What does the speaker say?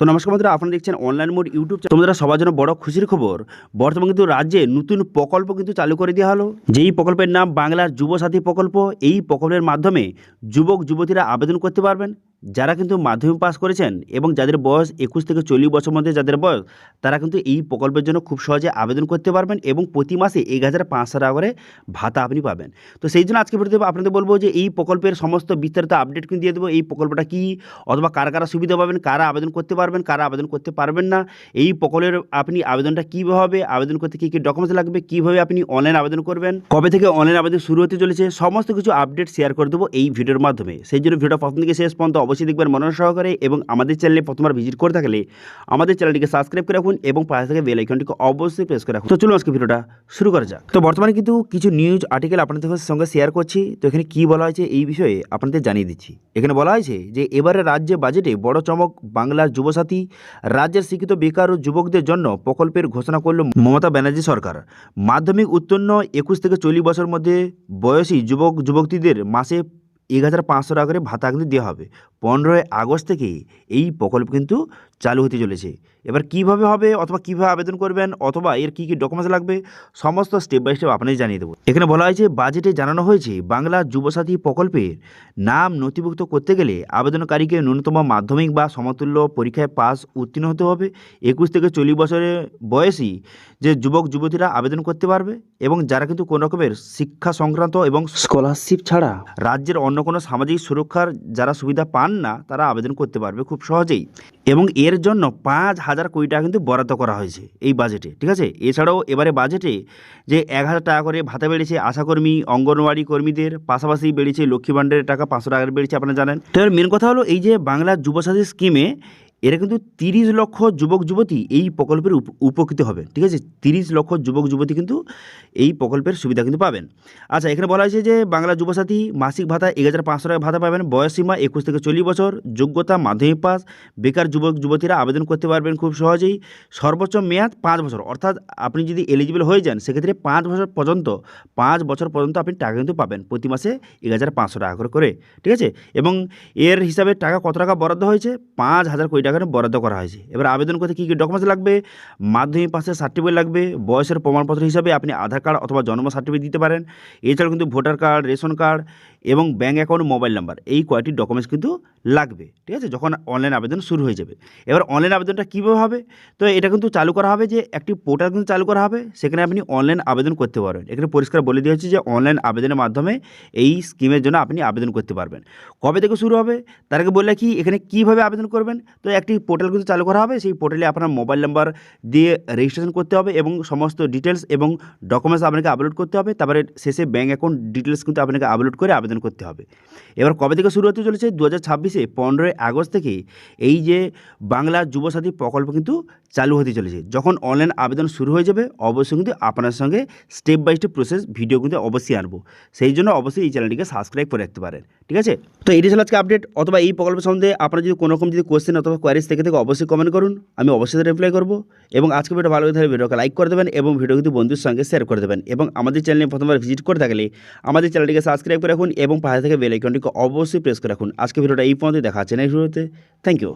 তো নমস্কার বন্ধুরা, আপনারা দেখছেন অনলাইন মোড ইউটিউব তোমরা সবার জন্য বড় খুশির খবর, বর্তমানে কিন্তু রাজ্যে নতুন প্রকল্প কিন্তু চালু করে দেওয়া হলো। যেই প্রকল্পের নাম বাংলার যুবসাথী প্রকল্প, এই প্রকল্পের মাধ্যমে যুবক যুবতীরা আবেদন করতে পারবেন। যারা কিন্তু মাধ্যমিক পাস করেছেন এবং যাদের বয়স একুশ থেকে চল্লিশ বছর মধ্যে যাদের বয়স, তারা কিন্তু এই প্রকল্পের জন্য খুব সহজে আবেদন করতে পারবেন এবং প্রতি মাসে এক হাজার পাঁচশো টাকা করে ভাতা আপনি পাবেন। তো সেই জন্য আজকে ভিডিওতে আপনাদের বলব যে এই প্রকল্পের সমস্ত বিস্তারিত আপডেট কিন্তু দিয়ে দেবো। এই প্রকল্পটা কী? অথবা কারা কারা সুবিধা পাবেন? কারা আবেদন করতে পারবেন? কারা আবেদন করতে পারবেন না? এই প্রকল্পের আপনি আবেদনটা কীভাবে হবে? আবেদন করতে কী কী ডকুমেন্টস লাগবে? কীভাবে আপনি অনলাইন আবেদন করবেন? কবে থেকে অনলাইন আবেদন শুরু হতে চলেছে? সমস্ত কিছু আপডেট শেয়ার করে দেবো এই ভিডিওর মাধ্যমে। সেই জন্য ভিডিও প্রথম থেকে শেষ পর্যন্ত অবশ্যই দেখবেন মনোযোগ সহকারে এবং আমাদের চ্যানেলে প্রথমবার ভিজিট করে থাকলে আমাদের চ্যানেলটিকে সাবস্ক্রাইব করে রাখুন এবং পাশে থেকে বেল আইকনটিকে অবশ্যই প্রেস করে রাখুন। তো চলুন আজকে ভিডিওটা শুরু করা যাক। তো বর্তমানে কিন্তু কিছু নিউজ আর্টিকেল আপনাদের সঙ্গে শেয়ার করছি। তো এখানে কি বলা হয়েছে এই বিষয়ে আপনাদের জানিয়ে দিচ্ছি। এখানে বলা হয়েছে যে এবারে রাজ্যে বাজেটে বড় চমক বাংলার যুবসাথী, রাজ্যের শিক্ষিত বেকার ও যুবকদের জন্য প্রকল্পের ঘোষণা করল মমতা ব্যানার্জি সরকার। মাধ্যমিক উত্তীর্ণ একুশ থেকে চল্লিশ বছর মধ্যে বয়সী যুবক, যুবতীদের মাসে এক হাজার পাঁচশো টাকা করে ভাতা কিন্তু দেওয়া হবে। পনেরোই আগস্ট থেকে এই প্রকল্প কিন্তু চালু হতে চলেছে। এবার কীভাবে হবে অথবা কীভাবে আবেদন করবেন অথবা এর কী কী ডকুমেন্টস লাগবে সমস্ত স্টেপ বাই স্টেপ আপনাদের জানিয়ে দেবো। এখানে বলা হয়েছে বাজেটে জানানো হয়েছে বাংলা যুবসাথী প্রকল্পের নাম নথিভুক্ত করতে গেলে আবেদনকারীকে ন্যূনতম মাধ্যমিক বা সমতুল্য পরীক্ষায় পাস উত্তীর্ণ হতে হবে। একুশ থেকে চল্লিশ বছরের বয়সী যে যুবক যুবতীরা আবেদন করতে পারবে এবং যারা কিন্তু কোনো রকমের শিক্ষা সংক্রান্ত এবং স্কলারশিপ ছাড়া রাজ্যের অন্য কোনো সামাজিক সুরক্ষার যারা সুবিধা পান না তারা আবেদন করতে পারবে খুব সহজেই। এবং এর জন্য পাঁচ হাজার কোটি টাকা কিন্তু বরাদ্দ করা হয়েছে এই বাজেটে ঠিক আছে? এছাড়াও এবারে বাজেটে যে এক হাজার টাকা করে ভাতা বেড়েছে আশাকর্মী, অঙ্গনওয়াড়ি কর্মীদের, পাশাপাশি বেড়েছে লক্ষ্মী ভাণ্ডারের টাকা পাঁচশো টাকা বেড়েছে, আপনারা জানেন। তো মেন কথা হলো এই যে বাংলা যুবসাথী স্কিমে এরা কিন্তু তিরিশ লক্ষ যুবক, যুবতী এই প্রকল্পের উপ- উপকৃত হবে, ঠিক আছে? তিরিশ লক্ষ যুবক, যুবতী কিন্তু এই প্রকল্পের সুবিধা কিন্তু পাবেন। আচ্ছা এখানে বলা হয়েছে যে বাংলা যুবসাথী মাসিক ভাতা এক হাজার পাঁচশো টাকা ভাতা পাবেন। বয়সীমা একুশ থেকে চল্লিশ বছর, যোগ্যতা মাধ্যমিক পাস, বেকার যুবক, যুবতীরা আবেদন করতে পারবেন খুব সহজেই। সর্বোচ্চ মেয়াদ পাঁচ বছর, অর্থাৎ আপনি যদি এলিজিবল হয়ে যান, সেক্ষেত্রে পাঁচ বছর পর্যন্ত, পাঁচ বছর পর্যন্ত আপনি টাকা কিন্তু পাবেন প্রতি মাসে এক হাজার পাঁচশো টাকা করে করে ঠিক আছে? এবং এর হিসাবে টাকা কত টাকা বরাদ্দ হয়েছে? পাঁচ হাজার কোটি টাকা বরাদ্দ করা হয়েছে। এবার আবেদন করতে কী কী ডকুমেন্টস লাগবে? মাধ্যমিক পাসের সার্টিফিকেট লাগবে, বয়সের প্রমাণপত্র হিসাবে আপনি আধার কার্ড অথবা জন্ম সার্টিফিকেট দিতে পারেন। এছাড়াও কিন্তু ভোটার কার্ড রেশন কার্ড এবং ব্যাঙ্ক অ্যাকাউন্ট মোবাইল নাম্বার এই কয়েকটি ডকুমেন্টস কিন্তু লাগবে, ঠিক আছে? যখন অনলাইন আবেদন শুরু হয়ে যাবে। এবার অনলাইন আবেদনটা কীভাবে হবে? তো এটা কিন্তু চালু করা হবে যে একটি পোর্টাল কিন্তু চালু করা হবে, সেখানে আপনি অনলাইন আবেদন করতে পারবেন। এখানে পরিষ্কার বলে দেওয়া হচ্ছে যে অনলাইন আবেদনের মাধ্যমে এই স্কিমের জন্য আপনি আবেদন করতে পারবেন। কবে থেকে শুরু হবে? তার আগে বললে কি এখানে কীভাবে আবেদন করবেন? তো একটি পোর্টাল কিন্তু চালু করা হবে। সেই পোর্টালে আপনার মোবাইল নাম্বার দিয়ে রেজিস্ট্রেশন করতে হবে এবং সমস্ত ডিটেলস এবং ডকুমেন্টস আপনাকে আপলোড করতে হবে। তারপরে শেষে ব্যাঙ্ক অ্যাকাউন্ট ডিটেলস কিন্তু আপনাকে আপলোড করে আবেদন করতে হবে। এবার কবে থেকে শুরু হতে চলেছে? দু হাজার ছাব্বিশে পনেরোই আগস্ট থেকে এই যে বাংলা যুবসাথী প্রকল্প কিন্তু চালু হতে চলেছে। যখন অনলাইন আবেদন শুরু হয়ে যাবে, অবশ্যই কিন্তু আপনার সঙ্গে step by step process video কিন্তু অবশ্যই আনব। সেই জন্য অবশ্যই এই চ্যানেলটিকে সাবস্ক্রাইব করে রাখতে পারেন। ঠিক আছে? তো এটি ছিল আজকে আপডেট অথবা এই প্রকল্প সম্বন্ধে আপনার যদি কোনো রকম যদি কোয়েশ্চেন অথবা কোয়ারিজ থেকে থেকে অবশ্যই কমেন্ট করুন, আমি অবশ্যই রিপ্লাই করব এবং আজকে ভিডিও ভালো লাগে ভিডিওকে লাইক করে দেবেন এবং ভিডিও কিন্তু বন্ধুর সঙ্গে শেয়ার করে দেবেন এবং আমাদের চ্যানেলে প্রথমবার ভিজিট করে থাকলে আমাদের চ্যানেলটিকে সাবস্ক্রাইব করে রাখুন এবং পাশে থেকে বেল আইকনটিকে অবশ্যই প্রেস করে রাখুন। আজকে ভিডিওটা এই পর্যন্ত দেখা হচ্ছে না ভিডিওতে থ্যাংক ইউ